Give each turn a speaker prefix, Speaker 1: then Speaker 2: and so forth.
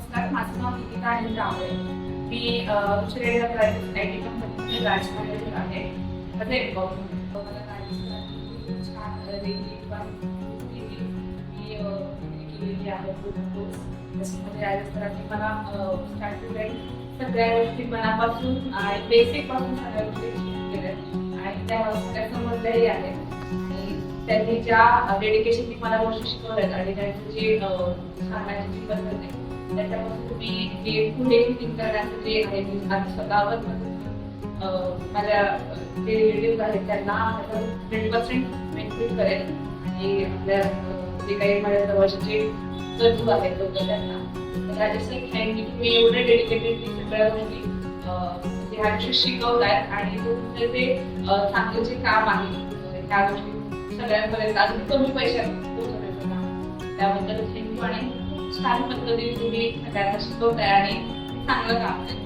Speaker 1: नमस्कार माझं नाव निकिता आणि रावळे. मी श्रेय आहे. म्हणजे मला केलेली आहे त्याच्यामध्ये मला स्टार्टिंग सगळ्या गोष्टी मनापासून आणि बेसिकपासून सगळ्या गोष्टी शिकलेल्या आणि त्या त्या समजल्याही आहेत त्यांनी ज्या डेडिकेशननी मला गोष्टी शिकवल्यात आणि त्यांची जी सांगण्याची जी पद्धत आहे त्याच्यापासून तुम्ही टू डे थिंक करण्याचं जे आहे मी आज स्वतःवर माझ्या जे रिलेटिव्ह आहेत त्यांना हंड्रेड पर्सेंट बेनिफिट करेल. आणि आपल्या जे काही माझ्या जवळचे गरजू आहेत लोक त्यांना. तर राजेश थँक्यू तुम्ही एवढे डेडिकेटेडली सगळ्या गोष्टी अ, म्हणजे ह्या गोष्टी शिकवतायत आणि तुमचं जे म्हणजे चांगलं जे काम आहे त्या गोष्टी सगळ्यांपर्यंत. अजून कमी पैशात पोहोचवण्याचं काम त्याबद्दल थँक्यू आणि छान पद्धतीने तुम्ही सगळ्यांना शिकवताय आणि चांगलं काम आहे.